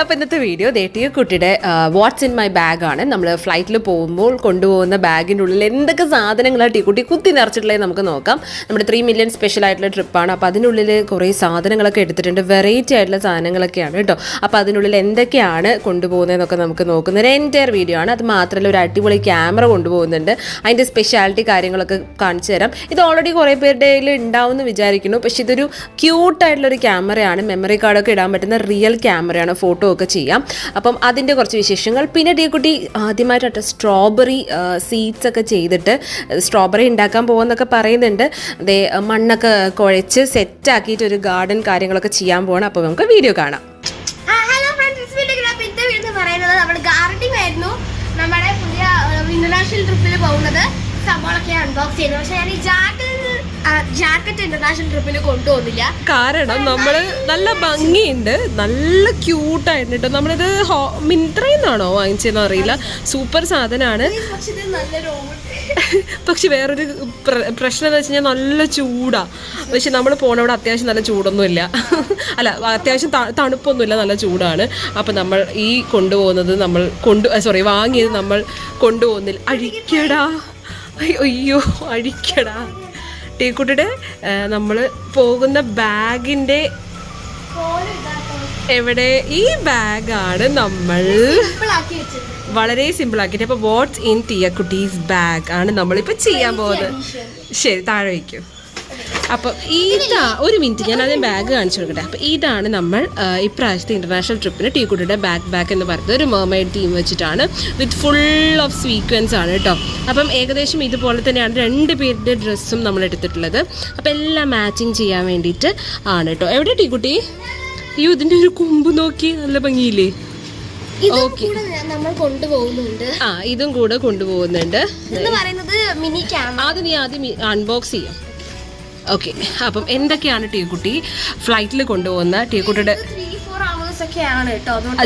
അപ്പോൾ ഇന്നത്തെ വീഡിയോ ദേട്ടിയ കുട്ടിയുടെ വാട്ട്സ് ഇൻ മൈ ബാഗാണ് നമ്മൾ ഫ്ലൈറ്റിൽ പോകുമ്പോൾ കൊണ്ടുപോകുന്ന ബാഗിന്റെ ഉള്ളിൽ എന്തൊക്കെ സാധനങ്ങളാണ് ടീ കുട്ടി കുത്തി നിറച്ചിട്ടുള്ളത് നമുക്ക് നോക്കാം. നമ്മുടെ ത്രീ മില്യൺ സ്പെഷ്യൽ ആയിട്ടുള്ള ട്രിപ്പാണ് അപ്പോൾ അതിനുള്ളിൽ കുറേ സാധനങ്ങളൊക്കെ എടുത്തിട്ടുണ്ട്. വെറൈറ്റി ആയിട്ടുള്ള സാധനങ്ങളൊക്കെയാണ് കേട്ടോ. അപ്പോൾ അതിനുള്ളിൽ എന്തൊക്കെയാണ് കൊണ്ടുപോകുന്നതെന്നൊക്കെ നമുക്ക് നോക്കുന്ന ഒരു എന്റയർ വീഡിയോ ആണ്. അത് മാത്രമല്ല ഒരു അടിപൊളി ക്യാമറ കൊണ്ടുപോകുന്നുണ്ട്. അതിന്റെ സ്പെഷ്യാലിറ്റി കാര്യങ്ങളൊക്കെ കാണിച്ചു തരാം. ഇത് ഓൾറെഡി കുറേ പേരുടെ കയ്യിൽ ഉണ്ടാവുമെന്ന് വിചാരിക്കുന്നു. പക്ഷേ ഇതൊരു ക്യൂട്ടായിട്ടുള്ളൊരു ക്യാമറയാണ് മെമ്മറി കാർഡൊക്കെ ഇടാൻ പറ്റുന്ന റിയൽ ക്യാമറയാണ് ഫോട്ടോ ഒക്കെ ചെയ്യാം. അപ്പം അതിന്റെ കുറച്ച് വിശേഷങ്ങൾ. പിന്നെ ടീക്കുട്ടി ആദ്യമായിട്ടായിട്ട് സ്ട്രോബെറി സീഡ്സ് ഒക്കെ ചെയ്തിട്ട് സ്ട്രോബെറി ഉണ്ടാക്കാൻ പോകുമെന്നൊക്കെ പറയുന്നുണ്ട്. അതേ മണ്ണൊക്കെ കുഴച്ച് സെറ്റാക്കിയിട്ട് ഒരു ഗാർഡൻ കാര്യങ്ങളൊക്കെ ചെയ്യാൻ പോകണം അപ്പോൾ നമുക്ക് വീഡിയോ കാണാം. ഹലോ ഫ്രണ്ട്സ് നമ്മൾ ഗാർഡനിങ് ആയിരുന്നു. നമ്മുടെ പുതിയ ഇന്റർനാഷണൽ ട്രിപ്പിൽ പോകുന്നത്. സംഭവങ്ങളൊക്കെ അൺബോക്സ് ചെയ്യുന്നത് പക്ഷെ ഞാൻ ഈ ജാക്കറ്റ് ജാക്കറ്റ് ഇന്റർനാഷണൽ ട്രിപ്പിന് കൊണ്ടുപോകുന്നില്ല. കാരണം നമ്മൾ നല്ല ഭംഗിയുണ്ട്. നല്ല ക്യൂട്ടായിട്ട് കേട്ടോ നമ്മളിത് മിന്ത്രയിന്നാണോ വാങ്ങിച്ചതെന്ന് അറിയില്ല. സൂപ്പർ സാധനമാണ് പക്ഷേ വേറൊരു പ്ര- പ്രശ്നം എന്ന് വെച്ച് കഴിഞ്ഞാൽ നല്ല ചൂടാ. പക്ഷെ നമ്മൾ പോണവിടെ അത്യാവശ്യം നല്ല ചൂടൊന്നുമില്ല. അല്ല അത്യാവശ്യം തണുപ്പൊന്നുമില്ല നല്ല ചൂടാണ്. അപ്പം നമ്മൾ ഈ കൊണ്ടുപോകുന്നത് നമ്മൾ കൊണ്ടു സോറി വാങ്ങിയത് നമ്മൾ കൊണ്ടുപോകുന്നില്ല. അഴിക്കടാ. അയ്യോ, അയ്യോ അഴിക്കടാ ടീക്കുട്ടിയുടെ നമ്മൾ പോകുന്ന ബാഗിന്റെ എവിടെ? ഈ ബാഗാണ് നമ്മൾ വളരെ സിമ്പിൾ ആക്കിയിട്ട് അപ്പോൾ വാട്ട്സ് ഇൻ ടിയ കുട്ടീസ് ബാഗ് ആണ് നമ്മളിപ്പോൾ ചെയ്യാൻ പോകുന്നത്. ശരി താഴെ വയ്ക്കൂ അപ്പോൾ ഇതാ ഒരു മിനിറ്റ് ഞാൻ ആദ്യം ബാഗ് കാണിച്ചു കൊടുക്കട്ടെ. അപ്പോൾ ഇതാണ് നമ്മൾ ഇപ്രാവശ്യത്തെ ഇന്റർനാഷണൽ ട്രിപ്പിന് ടീ കുട്ടിയുടെ ബാക്ക് ബാക്ക് എന്ന് പറയുന്നത്. ഒരു മെർമൈഡ് തീം വെച്ചിട്ടാണ്. വിത്ത് ഫുൾ ഓഫ് സീക്വൻസ് ആണ് കേട്ടോ അപ്പം ഏകദേശം ഇതുപോലെ തന്നെയാണ് രണ്ട് പേരുടെ ഡ്രസ്സും നമ്മൾ എടുത്തിട്ടുള്ളത്. അപ്പോൾ എല്ലാം മാച്ചിങ് ചെയ്യാൻ വേണ്ടിയിട്ട് ആണ് കേട്ടോ എവിടെ ടീ കുട്ടി അയ്യോ ഇതിന്റെ ഒരു കൊമ്പ് നോക്കി നല്ല ഭംഗിയില്ലേ. നമ്മൾ കൊണ്ടുപോകുന്നുണ്ട്. ആ ഇതും കൂടെ കൊണ്ടുപോകുന്നുണ്ട്. എന്ന് പറയുന്നത് മിനി ക്യാമറ ആദ്യം നീ ആദ്യം അൺബോക്സ് ചെയ്യാം. ഓക്കെ അപ്പം എന്തൊക്കെയാണ് ടീക്കുട്ടി ഫ്ലൈറ്റിൽ കൊണ്ടുപോകുന്ന ടീക്കുട്ടിയുടെ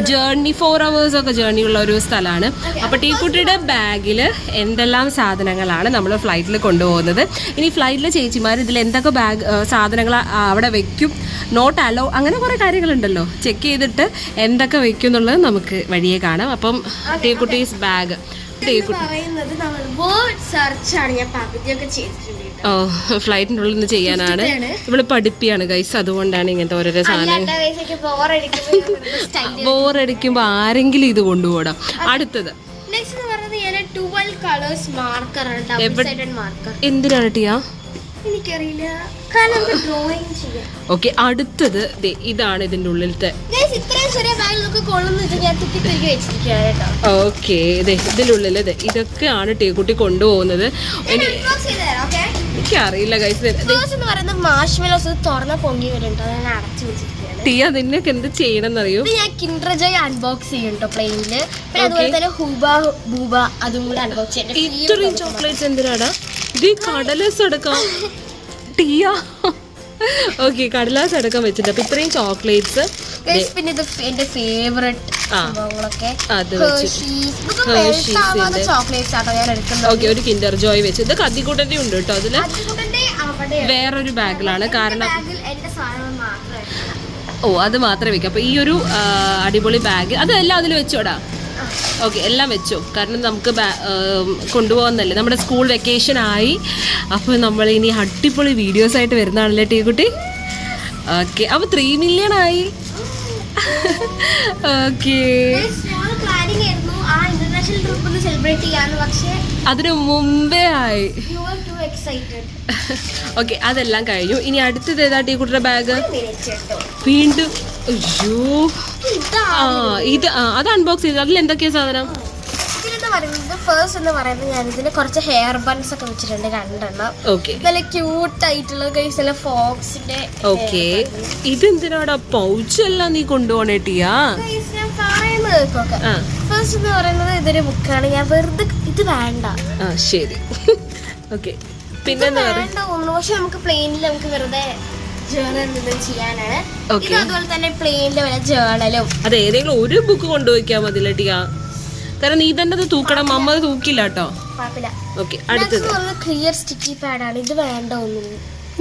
ജേർണി ഫോർ അവേഴ്സ് ഒക്കെ ജേർണി ഉള്ള ഒരു സ്ഥലമാണ്. അപ്പോൾ ടീക്കുട്ടിയുടെ ബാഗിൽ എന്തെല്ലാം സാധനങ്ങളാണ് നമ്മൾ ഫ്ലൈറ്റിൽ കൊണ്ടുപോകുന്നത്? ഇനി ഫ്ലൈറ്റിലെ ചേച്ചിമാർ ഇതിൽ എന്തൊക്കെ ബാഗ് സാധനങ്ങൾ അവിടെ വെക്കും? നോട്ട് അലോ അങ്ങനെ കുറേ കാര്യങ്ങളുണ്ടല്ലോ. ചെക്ക് ചെയ്തിട്ട് എന്തൊക്കെ വെക്കും എന്നുള്ളത് നമുക്ക് വഴിയെ കാണാം. അപ്പം ടീക്കുട്ടീസ് ബാഗ് പറയുന്നത് നമ്മൾ വേർഡ് സെർച്ച് ആണ് ഞാൻ പകുതിയൊക്കെ ചെയ്തിട്ടുണ്ട് ഓ ഫ്ലൈറ്റിന്റെ ഉള്ളിൽ നിന്ന് ചെയ്യാനാണ്. ഇവിടെ ഇവൾ പഠിപ്പിയാണ് ഗൈസ് അതുകൊണ്ടാണ് ഇങ്ങനത്തെ ഓരോരോ സാധനം ബോറടിക്കുമ്പോ ആരെങ്കിലും ഇത് കൊണ്ടുപോടാം. അടുത്തത്. എന്തിനാണ് ടിയാ? എനിക്കറിയില്ല. ഓക്കെ അടുത്തത് ഇതാണ് ഇതിന്റെ ഉള്ളിലത്തെ. ഓക്കെ ഇതിന്റെ ഉള്ളിൽ ഇതൊക്കെ ഇതൊക്കെയാണ് ടീക്കുട്ടി കൊണ്ടുപോകുന്നത്? എനിക്കറിയില്ല ടിയ നിന്നൊക്കെ എന്ത് ഇത് ഞാൻ കിൻഡർ ജോയ് അൺബോക്സ് ചെയ്യും കേട്ടോ പ്ലെയിനിൽ പിന്നെ അതുപോലെ തന്നെ ഹൂബ ബൂബ അതും കൂടെ അൺബോക്സ് ചെയ്യാം. ഇത്രയും ചോക്ലേറ്റ്സ് എന്തിനാടാ? ഇത് കടലസ് എടുക്കാം. ടിയ ഓക്കെ കടലാസ് അടക്കം വെച്ചിട്ട് അപ്പൊ ഇത്രയും ചോക്ലേറ്റ്സ്. പിന്നെ ഇത് എന്റെ ഫേവറേറ്റ് ഓക്കെ ഒരു കിൻഡർ ജോയ് വെച്ച്. ഇത് കത്തിക്കൂട്ടന്റെ ഉണ്ട് കേട്ടോ അതിൽ. വേറൊരു ബാഗിലാണ്. കാരണം ബാഗിൽ എന്റെ സാധനങ്ങൾ മാത്രമേ ഓ അത് മാത്രമേ വെക്കാം. അപ്പൊ ഈ ഒരു അടിപൊളി ബാഗ്. അതെല്ലാം അതിൽ വെച്ചോടാ. ഓക്കെ എല്ലാം വെച്ചു. കാരണം നമുക്ക് കൊണ്ടുപോകുന്നല്ലേ. നമ്മുടെ സ്കൂൾ വെക്കേഷൻ ആയി. അപ്പോൾ നമ്മൾ ഇനി അടിപൊളി വീഡിയോസ് ആയിട്ട് വരുന്നതാണല്ലേ ടീ കുട്ടി ഓക്കെ അപ്പോൾ ത്രീ മില്യൺ ആയി. ഓക്കെ. അതിനു മുമ്പേ ആയി. ഓക്കെ അതെല്ലാം കഴിഞ്ഞു. ഇനി അടുത്തത് ഏതാ ടീ കുട്ടിയുടെ ബാഗ് വീണ്ടും അയ്യോ. ഇതാ. ആ ഇത് ആ അത് അൺബോക്സ് ചെയ്തു. അതിൽ എന്തൊക്കെയാ സാധനം? ഇതിലെന്ന് പറയുന്നത്. എന്ന് പറയുന്നത് ഞാൻ ഇതിൽ കുറച്ച് ഹെയർ ബൺസ് ഒക്കെ വെച്ചിട്ടുണ്ട് രണ്ടെണ്ണം. ഓക്കെ നല്ല ക്യൂട്ട് ആയിട്ടുള്ള കൈസ് നല്ല ഫോക്സിന്റെ ഓക്കെ ഇതെന്തിനാടാ? പൗച്ചെല്ലാം നീ കൊണ്ടുപോണേ ടിയാ? ഞാൻ പറയുന്നത് കേൾക്കാം. ആ. എന്ന് പറയുന്നത് ഇതൊരു ബുക്കാണ് ഞാൻ വെറുതെ ഇത് വേണ്ട. ആ ശരി. ഓക്കെ പിന്നെന്താ വേണ്ട ഒന്നും പക്ഷെ നമുക്ക് പ്ലെയിനിൽ നമുക്ക് വെറുതെ ജേണൽ നിന്നും ചെയ്യാനാണ്. ഇത് അതുപോലെ തന്നെ പ്ലെയിനിൽ വല്ല ജേണലും അത് ഏതെങ്കിലും ഒരു ബുക്ക് കൊണ്ടുപോയിക്കാ ടിയാ കാരണം നീ തന്നെ അത് തൂക്കണം അമ്മ അത് തൂക്കില്ല കേട്ടോ. ഓക്കെ അടുത്തത്. ക്ലിയർ സ്റ്റിക്കി പാഡാണ് ഇത് വേണ്ട ഒന്നും.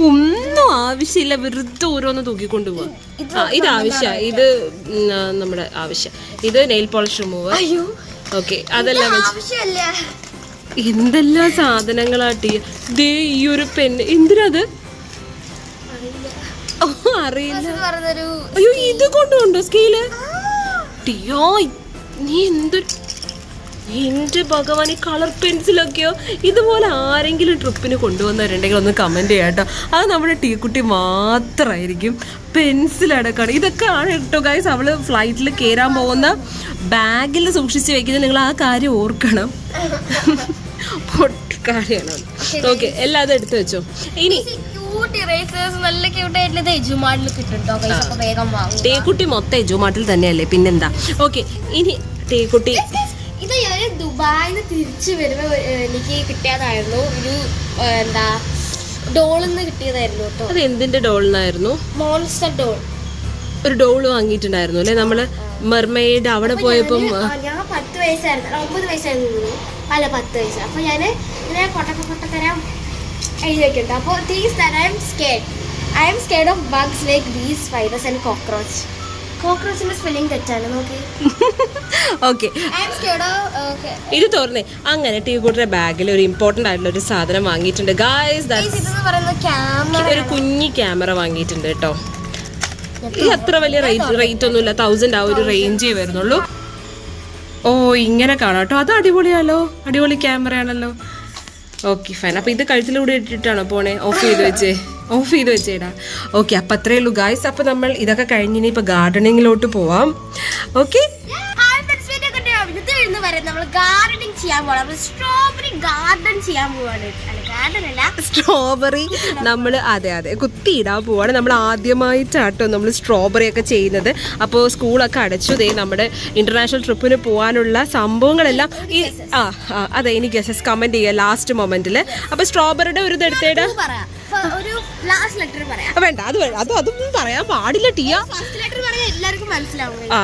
ഒന്നും ആവശ്യമില്ല വെറുതെ ഓരോന്ന് തൂക്കിക്കൊണ്ട് പോവാ. ഇത് ആവശ്യ. ഇത് നമ്മുടെ ആവശ്യം. ഇത് നെയിൽ പോളിഷ് റിമൂവർ ഓക്കെ അതെല്ലാം എന്തെല്ലാം സാധനങ്ങളാട്ടി ദേ ഈ ഒരു പെൻ എന്തിനത് ഓ അറിയില്ല. അയ്യോ ഇത് കൊണ്ടുണ്ടോ സ്കെയിൽ? ടിയോ നീ എന്തൊരു എന്റെ ഭഗവാൻ ഈ കളർ പെൻസിലൊക്കെയോ? ഇതുപോലെ ആരെങ്കിലും ട്രിപ്പിന് കൊണ്ടുവന്നവരുണ്ടെങ്കിൽ ഒന്ന് കമന്റ് ചെയ്യാട്ടോ അത് നമ്മുടെ ടീക്കുട്ടി മാത്രമായിരിക്കും പെൻസിൽ അടക്കാണ്. ഇതൊക്കെ ആണ് കേട്ടോ ഗൈസ് അവൾ ഫ്ലൈറ്റിൽ കയറാൻ പോകുന്ന ബാഗിൽ സൂക്ഷിച്ച് വെക്കുന്നത്. നിങ്ങൾ ആ കാര്യം ഓർക്കണം. പൊട്ടിക്കാരിയാണ് ഓക്കെ എല്ലാം അത് എടുത്തു വെച്ചോ. ഇനി ടേക്കുട്ടി മൊത്തം എജുമാട്ടിൽ തന്നെയല്ലേ? പിന്നെന്താ? ഓക്കെ ഇനി ടേക്കുട്ടി ഇത് ഞാൻ ദുബായിന്ന് തിരിച്ചു വരുമ്പോ എനിക്ക് കിട്ടിയതായിരുന്നു. ഒരു എന്താ ഡോളിന്ന് നിന്ന് കിട്ടിയതായിരുന്നു കേട്ടോ. അത് എന്തിന്റെ ഡോളിനായിരുന്നു? മോൺസ്റ്റർ ഡോൾ ഒരു ഡോൾ വാങ്ങിയിട്ടുണ്ടായിരുന്നു അല്ലെ? നമ്മൾ മെർമെയ്ഡ് അവിടെ പോയപ്പം ഞാൻ പത്ത് വയസ്സായിരുന്നു. ഒമ്പത് വയസ്സായിരുന്നു അല്ല പത്ത് വയസ്സ്. അപ്പൊ ഞാൻ ഇങ്ങനെ പൊട്ടക്ക പൊട്ടത്തരം എഴുതി വെക്കുന്നുണ്ട്. അപ്പോൾ these that I'm scared I'm scared of bugs like bees fibres and cockroach കോക്രോച്ചിന്റെ spelling തെറ്റാണ് നോക്കി. ഓക്കെ ഇത് തോന്നേ അങ്ങനെ ടീ കൂട്ടിന്റെ ബാഗിൽ ഒരു ഇമ്പോർട്ടന്റ് ആയിട്ടുള്ള ഒരു സാധനം വാങ്ങിയിട്ടുണ്ട്. ഗായ്സ് ഒരു കുഞ്ഞി ക്യാമറ വാങ്ങിയിട്ടുണ്ട് കേട്ടോ. ഇത് അത്ര വലിയ റേറ്റ് റേറ്റ് ഒന്നുമില്ല. തൗസൻഡ് ആ ഒരു റേഞ്ചേ വരുന്നുള്ളൂ. ഓ ഇങ്ങനെ കാണാം കേട്ടോ. അത് അടിപൊളിയാണല്ലോ. അടിപൊളി ക്യാമറയാണല്ലോ. ഓക്കെ ഫൈൻ അപ്പൊ ഇത് കഴുത്തിലൂടെ ഇട്ടിട്ടാണോ പോണേ? ഓഫ് ചെയ്ത് വെച്ചേ. ഓഫ് ചെയ്ത് വെച്ചേടാ. ഓക്കെ അപ്പൊ അത്രേ ഉള്ളൂ ഗായ്സ് അപ്പൊ നമ്മൾ ഇതൊക്കെ കഴിഞ്ഞിനി ഇപ്പൊ ഗാർഡനിങ്ങിലോട്ട് പോവാം. ഓക്കെ നമ്മൾ ഗാർഡനിങ് ചെയ്യാൻ പോകണം നമ്മൾ സ്ട്രോബെറി ഗാർഡൻ ചെയ്യാൻ പോവാണ്. അല്ല ഗാർഡൻ അല്ല. സ്ട്രോബെറി നമ്മൾ അതെ അതെ കുത്തിയിടാൻ പോവാണ്. നമ്മൾ ആദ്യമായിട്ടാട്ടോ നമ്മൾ സ്ട്രോബെറി ഒക്കെ ചെയ്യുന്നത്. അപ്പോൾ സ്കൂളൊക്കെ അടച്ചു. ദേ നമ്മുടെ ഇന്റർനാഷണൽ ട്രിപ്പിന് പോകാനുള്ള സംഭവങ്ങളെല്ലാം ഈ ആ അതെ എനിക്ക് കമന്റ് ചെയ്യുക ലാസ്റ്റ് മൊമെന്റിൽ അപ്പോൾ സ്ട്രോബെറിയുടെ ഒരു ഇതെടുത്തേടാ ഒരു ലാസ്റ്റ് ലെറ്റർ പറയാം. വേണ്ട അത് അത് അതൊന്നും പറയാൻ പാടില്ല ടിയാ ഫസ്റ്റ് ലെറ്റർ പറഞ്ഞാൽ എല്ലാവർക്കും മനസ്സിലാവും. ആ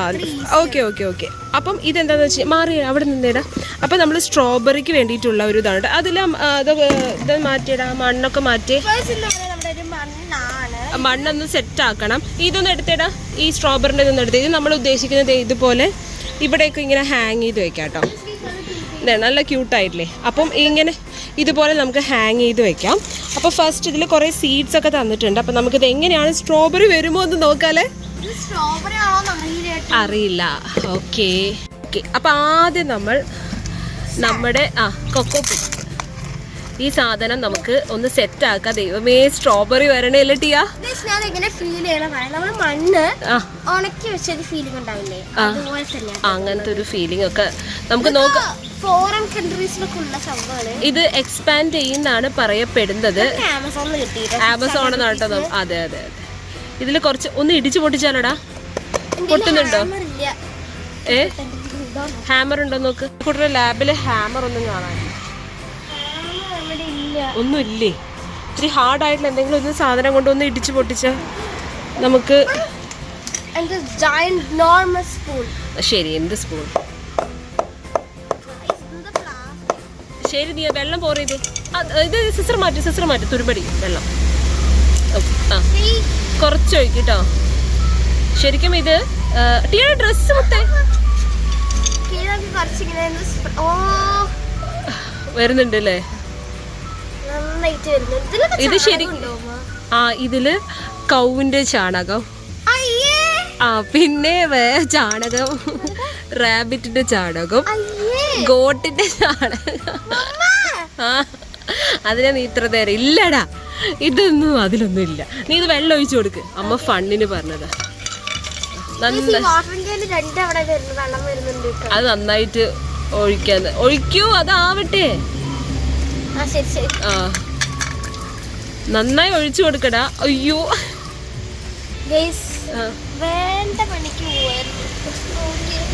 ഓക്കെ ഓക്കെ ഓക്കെ അപ്പം ഇതെന്താന്ന് വെച്ചാൽ മാറി അവിടെ നിന്നേടാ. അപ്പം നമ്മൾ സ്ട്രോബെറിക്ക് വേണ്ടിയിട്ടുള്ള ഒരു ഇതാണ് അതെല്ലാം മാറ്റിടാ ഇത് മാറ്റിയിടാ മണ്ണൊക്കെ മാറ്റി. മണ്ണൊന്ന് സെറ്റ് ആക്കണം. ഇതൊന്ന് എടുത്തേടാ. ഈ സ്ട്രോബെറിന്റെ ഇതൊന്ന് എടുത്ത്. ഇത് നമ്മൾ ഉദ്ദേശിക്കുന്നത് ഇതുപോലെ ഇവിടെയൊക്കെ ഇങ്ങനെ ഹാങ് ചെയ്ത് വെക്കാം കേട്ടോ. നല്ല ക്യൂട്ടായിട്ടില്ലേ അപ്പം ഇങ്ങനെ ഇതുപോലെ നമുക്ക് ഹാങ് ചെയ്ത് വെക്കാം. അപ്പോൾ ഫസ്റ്റ് ഇതിൽ കുറേ സീഡ്സ് ഒക്കെ തന്നിട്ടുണ്ട്. അപ്പം നമുക്കിത് എങ്ങനെയാണ് സ്ട്രോബെറി വരുമോ എന്ന് നോക്കാലേ അറിയില്ല ഓക്കെ ഓക്കെ അപ്പം ആദ്യം നമ്മൾ നമ്മുടെ ആ കൊക്കോ ഈ സാധനം നമുക്ക് ഒന്ന് സെറ്റ് ആക്കാം. ദൈവമേ സ്ട്രോബെറി വരണേ അല്ലേ ടിയാ? ഫീൽ നമ്മൾ മണ്ണ് ഉണക്കി വെച്ചൊരു ഫീലിംഗ് ഉണ്ടാവില്ലേ? അങ്ങനത്തെ ഒരു ഫീലിംഗ് ഒക്കെ. നമുക്ക് നോക്കാം ഫോറിൻ കൺട്രീസിലൊക്കെ ഉള്ള സംഭവമാണ്. ഇത് എക്സ്പാൻഡ് ചെയ്യുന്നാണ് പറയപ്പെടുന്നത്. ആമസോണിൽ കിട്ടിയിട്ട് ആമസോൺ നാട്ടോ അതെ അതെ അതെ. ഇതിൽ കുറച്ച് ഒന്ന് ഇടിച്ചു പൊട്ടിച്ചാലടാ. പൊട്ടുന്നുണ്ടോ? ഏ? ഹാമർ ഉണ്ടോ നോക്ക്. കൂട്ടർ ലാബിൽ ഹാമർ ഒന്നും കാണാൻ hammer ഇല്ല ഇത്തിരി ഹാർഡ് ആയിട്ടുള്ള എന്തെങ്കിലും ഒന്ന് സാധനം കൊണ്ട് ഒന്ന് ഇടിച്ചു പൊട്ടിച്ച നമുക്ക് ശരി എന്ത് സ്പൂൺ ശരി നീ വെള്ളം ചെയ്തേ. അത് ഇത് സിസ്റ്റർ മാറ്റി സിസ്റ്റർ മാറ്റി തുരുമ്പടി വെള്ളം. ആ? കുറച്ച് ഒഴിക്കിട്ടോ ശരിക്കും ഇത് ടീയുടെ ഡ്രസ്സ് മുത്തേ. വരുന്നുണ്ട് അല്ലേ ഇത് ശരി-? ആ ഇതിൽ കൗവിന്റെ ചാണകം. ആ പിന്നെ വേ ചാണകം. റാബിറ്റിന്റെ ചാണകം. ഗോട്ടിന്റെ ചാണകം. ആ അതിനെ നീ ഇത്ര നേരം ഇല്ലടാ. ഇതൊന്നും അതിലൊന്നും ഇല്ല. നീ ഇത് വെള്ളം ഒഴിച്ചു കൊടുക്ക്. അമ്മ ഫണ്ണിന് പറഞ്ഞതാ. അത് നന്നായിട്ട് ഒഴിക്കാന്ന്. ഒഴിക്കൂ അതാവട്ടെ. ആ. നന്നായി ഒഴിച്ചു കൊടുക്കടാ. അയ്യോ.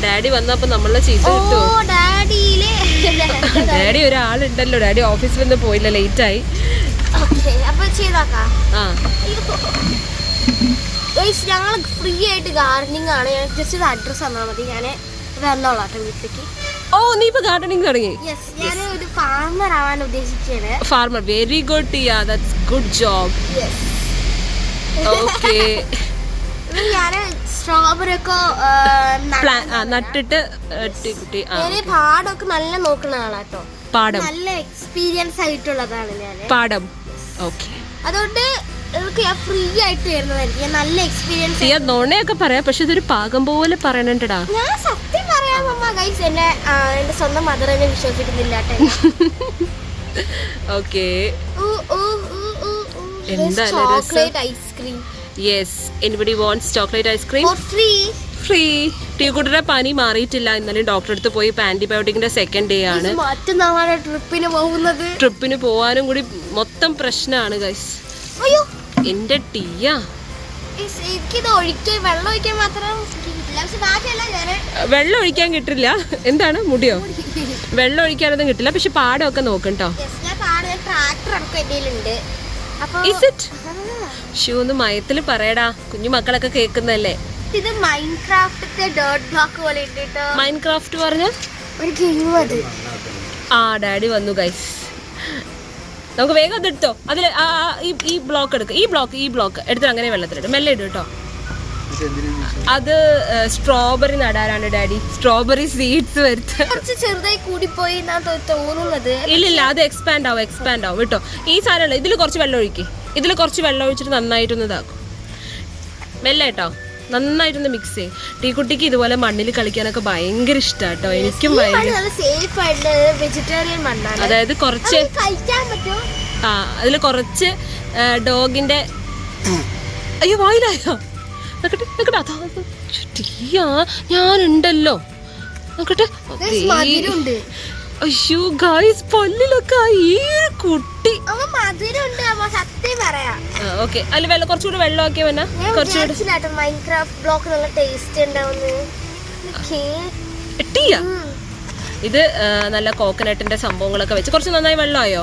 ഡാഡി വന്നപ്പോ നമ്മളെ ചീത്ത കിട്ടോ ഡാഡി. ഒരാളുണ്ടല്ലോ. ഡാഡി ഓഫീസിൽ നിന്ന് പോയില്ല ലേറ്റ് ആയി ഞങ്ങൾ ഞങ്ങൾ ഫ്രീ ആയിട്ട് ഗാർഡനിങ് ആണ് ജസ്റ്റ് ഇത് അഡ്രസ്സ് തന്നാൽ മതി. ഞാൻ വന്നോളാം വീട്ടിലേക്ക്. ഓ നീ ഇപ്പൊ ഗാർഡനിങ് തുടങ്ങി ഞാൻ ഒരു ഫാർമർ ആവാൻ ഉദ്ദേശിക്കുകയാണ് farmer very good Tiya that's good job okay ഞാൻ സ്ട്രോബെറി ഒക്കെ നട്ടിട്ട് കുട്ടി. പാടമൊക്കെ നല്ല നോക്കുന്ന ആളാട്ടോ. പാടം. നല്ല എക്സ്പീരിയൻസ് ആയിട്ടുള്ളതാണ് ഞാൻ പാടം. ഓക്കെ അതുകൊണ്ട് ഫ്രീ ആയിട്ട് വരുന്നതായിരിക്കും. നല്ല എക്സ്പീരിയൻസ് നോണയൊക്കെ പറയാം പക്ഷെ ഇതൊരു പാകം പോലെ പറയണണ്ടടാ. ഞാൻ സത്യം അമ്മ ഗൈസ് എന്നെ എന്റെ സ്വന്തം മദർ എന്നെ വിശ്വസിക്കുന്നില്ല okay chocolate ice cream yes anybody wants chocolate ice cream free free ടീക്കുട്ടിയുടെ പനി മാറിയിട്ടില്ല. ഇന്നലെ ഡോക്ടറെ അടുത്ത് പോയി ഇപ്പൊ ആന്റിബയോട്ടിക്കിന്റെ സെക്കൻഡ് ഡേ ആണ്. മറ്റന്നാളാണ് ട്രിപ്പിന് പോകുന്നത്. ട്രിപ്പിന് പോവാനും കൂടി മൊത്തം പ്രശ്നമാണ് ഗൈസ് എന്റെ ടീയാ. എനിക്കിത് ഒഴിക്കാൻ വെള്ളം ഒഴിക്കാൻ മാത്രം വെള്ളം ഒഴിക്കാൻ കിട്ടില്ല. എന്താണ് മുടിയോ? വെള്ളം ഒഴിക്കാനൊന്നും കിട്ടില്ല. പക്ഷെ പാടമൊക്കെ നോക്കട്ടോ യെസ് ഞാൻ താഴെ ട്രാക്ടർ അടക്കം എന്റെ കയ്യിലുണ്ട്. അപ്പൊ Is it? ഷൂ ഒന്ന് മയത്തിൽ പറയടാ. കുഞ്ഞു മക്കളൊക്കെ കേൾക്കുന്നല്ലേ ഇത് മൈൻക്രാഫ്റ്റത്തെ ഡേർട്ട് ബ്ലോക്ക് പോലെ മൈൻക്രാഫ്റ്റ് പറഞ്ഞ? ഒരു ഗെയിം അത്. ആ ഡാഡി വന്നു ഗൈസ് നമുക്ക് വേഗം എടുത്തോ. അതിൽ ഈ ബ്ലോക്ക് എടുക്കും. ഈ ബ്ലോക്ക് ഈ ബ്ലോക്ക് എടുത്തിട്ട് അങ്ങനെ വെള്ളത്തിലിട്ട് മെല്ലെ ഇടും കേട്ടോ അത് സ്ട്രോബെറി നടാനാണ് ഡാഡി. സ്ട്രോബെറി സീഡ്സ് വരുത്ത. കുറച്ച് ചെറുതായി കൂടി പോയി തോന്നുന്നത്. ഇല്ലില്ല അത് എക്സ്പാൻഡ് ആവും എക്സ്പാൻഡ് ആവും. കേട്ടോ ഈ സാധനമല്ല ഇതിൽ കുറച്ച് വെള്ളം ഒഴിക്ക്. ഇതിൽ കുറച്ച് വെള്ളം ഒഴിച്ചിട്ട് നന്നായിട്ടൊന്ന് ഇതാക്കും. മെല്ലെ കേട്ടോ നന്നായിട്ടൊന്ന് മിക്സ് ചെയ്യും. ടീക്കുട്ടിക്ക് ഇതുപോലെ മണ്ണിൽ കളിക്കാനൊക്കെ ഭയങ്കര ഇഷ്ടമാണ് കേട്ടോ എനിക്കും വെജിറ്റേറിയൻ മണ്ണാണ്. അതായത് കുറച്ച് ആ അതിൽ കുറച്ച് ഡോഗിന്റെ അയ്യോ വായിലായോ? അതാ ടീയാ ഞാനുണ്ടല്ലോ. നോക്കട്ടെ. അയ്യോ ഗായ്സ് പല്ലിലൊക്കെ ഈ ഒരു കുട്ടി. ഓക്കെ അതിൽ വെള്ളം കുറച്ചുകൂടി വെള്ളം ആക്കിയ വന്ന കുറച്ചുകൂടി മൈൻക്രാഫ്റ്റ് ബ്ലോക്ക് നല്ല ടേസ്റ്റ് ഉണ്ടാവുന്നു ടീയ? ഇത് നല്ല കോക്കനട്ടിന്റെ സംഭവങ്ങളൊക്കെ വെച്ച് കുറച്ച് നന്നായി വെള്ളമായോ?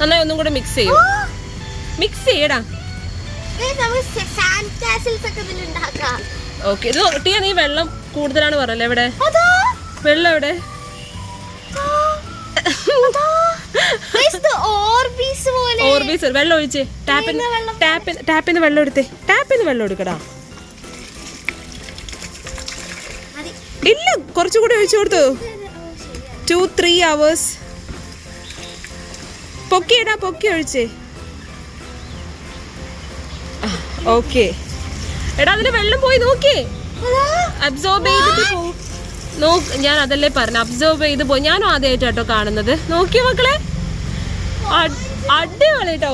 നന്നായി ഒന്നും കൂടെ മിക്സ് ചെയ്യും. മിക്സ് ചെയ്യടാ. ഓക്കെ ഇത് നീ വെള്ളം കൂടുതലാണ് പറയല്ലേ ഇവിടെ വെള്ളം എവിടെ? ഓർബീസ് വെള്ളം ഒഴിച്ച്. ടാപ്പിന് ടാപ്പിന് ടാപ്പിന്ന് വെള്ളം എടുത്തേ. ടാപ്പിന്ന് വെള്ളം എടുക്കടാ. ഇല്ല കുറച്ചുകൂടി ഒഴിച്ചു കൊടുത്തു. ടു ത്രീ അവേഴ്സ് പൊക്കിയടാ പൊക്കി ഒഴിച്ചേ. ഓക്കെ. എടാ അതിന് വെള്ളം പോയി നോക്കിയേ? അബ്സോർബ് ചെയ്തിട്ട് നോക്ക് ഞാൻ അതല്ലേ പറഞ്ഞു അബ്സോർബ് ചെയ്ത് പോയി ഞാനും ആദ്യമായിട്ട് കേട്ടോ കാണുന്നത്. നോക്കിയ മക്കളെ? അട്- അടിപൊളി കേട്ടോ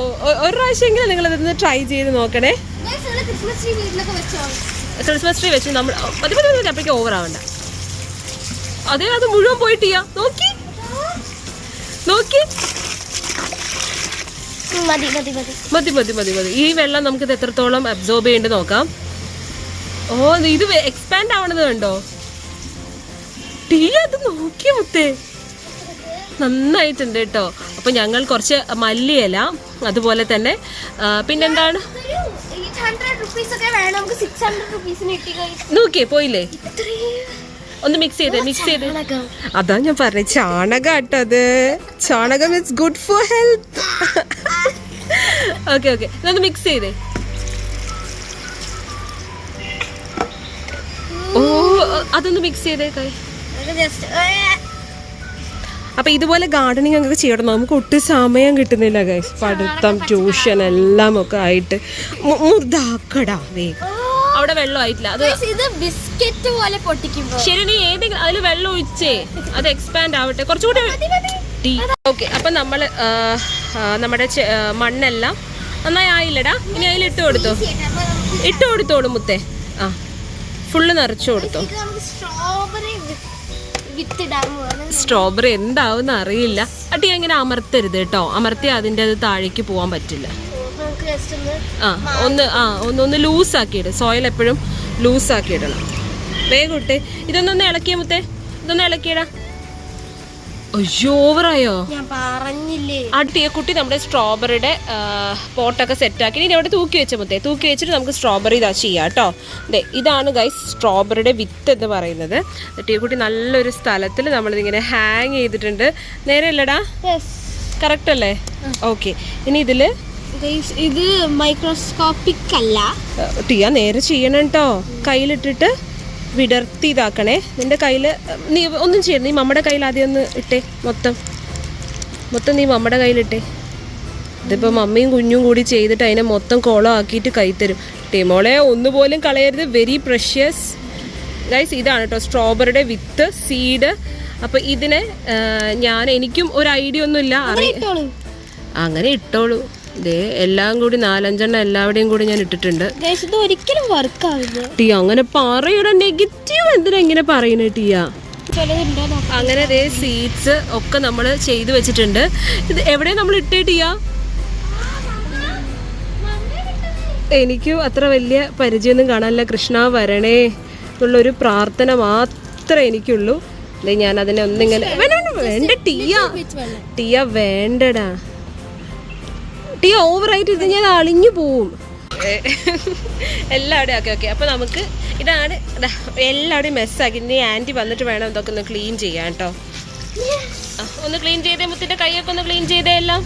ഒരു പ്രാവശ്യമെങ്കിലും നിങ്ങൾ ഇതൊന്ന് ട്രൈ ചെയ്ത് നോക്കണേ. ക്രിസ്മസ് ട്രീ വെച്ചോ നമ്മൾ അപ്പോഴേക്കും ഓവർ ആവണ്ട. അതേ അത് മുഴുവൻ പോയിട്ടിയാ നോക്കി. നോക്കി. ഉം, മതി മതി മതി. മതി മതി മതി മതി. ഈ വെള്ളം നമുക്ക് ഇത് എത്രത്തോളം അബ്സോർബ് ചെയ്യേണ്ടി നോക്കാം. ഓ ഇത് എക്സ്പാൻഡ് ആവണത് കണ്ടോ? ടീ അത് നോക്കിയ മുത്തേ. നന്നായിട്ടുണ്ട് കേട്ടോ. അപ്പൊ ഞങ്ങൾ കുറച്ച് മല്ലിയല അതുപോലെ തന്നെ പിന്നെന്താണ്? ഒരു 800 rupees ഒക്കെ നമുക്ക് 600 rupeesന് കിട്ടി നോക്കിയേ പോയില്ലേ? ഒന്ന് മിക്സ് ചെയ്ത് മിക്സ് ചെയ്ത്. അതാ ഞാൻ പറഞ്ഞ ചാണകം അത്. ചാണകം it's good for health okay okay ഇതൊന്ന് മിക്സ് ചെയ്തേ. ഓ അതൊന്ന് മിക്സ് ചെയ്തേ കൈ. നമുക്ക് just, ഏ, അപ്പൊ ഇതുപോലെ ഗാർഡനിങ് ഒക്കെ ചെയ്യണം? നമുക്ക് ഒട്ടും സമയം കിട്ടുന്നില്ല ഗൈസ് പഠിത്തം ട്യൂഷൻ എല്ലാം ഒക്കെ ആയിട്ട്. മുർദാക്കടാ വേഗം. അവിടെ വെള്ളം ആയിട്ടില്ല. അത് ഇത് ബിസ്ക്കറ്റ് പോലെ പൊട്ടിക്കുമ്പോൾ ശരി നീ ഏതെങ്കിലും അതിൽ വെള്ളം ഒഴിച്ചേ. അത് എക്സ്പാൻഡ് ആവട്ടെ. കുറച്ചുകൂടി ഓക്കെ അപ്പം നമ്മൾ നമ്മുടെ മണ്ണെല്ലാം നന്നായി ആയില്ലടാ. ഇനി അതിൽ ഇട്ട് കൊടുത്തോ. ഇട്ട് കൊടുത്തോളൂ മുത്തേ. ആ. ഫുള്ള് നിറച്ചു കൊടുത്തോ. സ്ട്രോബെറി എന്താവും അറിയില്ല. അട്ടി അങ്ങനെ അമർത്തരുത് കേട്ടോ. അമർത്തി അതിന്റെ അത് താഴേക്ക് പോകാൻ പറ്റില്ല. ആ ഒന്ന് ആ ഒന്ന് ഒന്ന് ലൂസാക്കിയിട് സോയിൽ എപ്പോഴും ലൂസാക്കി ഇടണം വേഗം ഇട്ട്. ഇതൊന്നൊന്ന് ഇളക്കിയ മുത്തേ. ഇതൊന്ന് ഇളക്കിയിടാ. അയ്യോ ഓവറായോ? ഞാൻ പറഞ്ഞില്ലേ. ആ കുട്ടി നമ്മുടെ സ്ട്രോബെറിയുടെ പോട്ടൊക്കെ സെറ്റാക്കി. ഇനി അവിടെ തൂക്കി വെച്ച മുത്തേ. തൂക്കി വെച്ചിട്ട് നമുക്ക് സ്ട്രോബെറി ഇതാ ചെയ്യാം കേട്ടോ. അതെ ഇതാണ് ഗൈസ് സ്ട്രോബെറിയുടെ വിത്ത് എന്ന് പറയുന്നത്. ടീക്കുട്ടി നല്ലൊരു സ്ഥലത്തിൽ നമ്മളിതിങ്ങനെ ഹാങ് ചെയ്തിട്ടുണ്ട്. നേരെ അല്ലടാ? കറക്റ്റ് അല്ലേ? ഓക്കെ ഇനി ഇതിൽ ഇത് മൈക്രോസ്കോപ്പിക് അല്ല. ടീ നേരെ ചെയ്യണം കേട്ടോ. കയ്യിലിട്ടിട്ട് വിടർത്തി ഇതാക്കണേ നിന്റെ കയ്യിൽ നീ ഒന്നും ചെയ്യരുത്. നീ മമ്മയുടെ കയ്യിൽ ആദ്യം ഒന്ന് ഇട്ടേ മൊത്തം. മൊത്തം നീ മമ്മയുടെ കയ്യിലിട്ടേ ഇതിപ്പോൾ മമ്മിയും കുഞ്ഞും കൂടി ചെയ്തിട്ട് അതിനെ മൊത്തം കോളം ആക്കിയിട്ട് കൈ തരും. ടീമോളെ ഒന്നുപോലും കളയരുത്. വെരി പ്രഷ്യസ് ഗൈസ് ഇതാണ് കേട്ടോ സ്ട്രോബെറിയുടെ വിത്ത് സീഡ് അപ്പോൾ ഇതിനെ ഞാൻ എനിക്കും ഒരു ഐഡിയ ഒന്നുമില്ല. അറിയ അങ്ങനെ ഇട്ടോളൂ. ദേ എല്ലാം കൂടി നാലഞ്ചെണ്ണം എല്ലാവരുടെയും കൂടി ഞാൻ ഇട്ടിട്ടുണ്ട്. ഇത് ഒരിക്കലും വർക്ക് ആവില്ല. ടിയ അങ്ങനെ പറയണ നെഗറ്റീവ് എന്തിനാ ഇങ്ങനെ പറയുന്നത് ടിയ? അങ്ങനെ ദേ സീഡ്സ് ഒക്കെ നമ്മൾ ചെയ്തു വെച്ചിട്ടുണ്ട്. ഇത് എവിടെ നമ്മൾ ഇട്ടേ ടിയ? എനിക്കും അത്ര വലിയ പരിചയമൊന്നും കാണാനില്ല. കൃഷ്ണ വരണേ എന്നുള്ളൊരു പ്രാർത്ഥന മാത്രമേ എനിക്കുള്ളൂ. ഞാൻ അതിനെ ഒന്നിങ്ങനെ വേണ്ട, ടിയ. ടിയ വേണ്ടടാ. ടിയ ഓവറായിട്ട് ഇത് ഞാൻ അളിഞ്ഞു പോവും. എല്ലാവിടെയും ഓക്കെ ഓക്കെ അപ്പോൾ നമുക്ക് ഇതാണ് എല്ലാവിടെയും മെസ്സാക്കി ഇനി ആന്റി വന്നിട്ട് വേണം ഇതൊക്കെ ഒന്ന് ക്ലീൻ ചെയ്യാൻ കേട്ടോ ഒന്ന് ക്ലീൻ ചെയ്തേ മുത്തിന്റെ കൈയൊക്കെ ഒന്ന് ക്ലീൻ ചെയ്തേ എല്ലാം.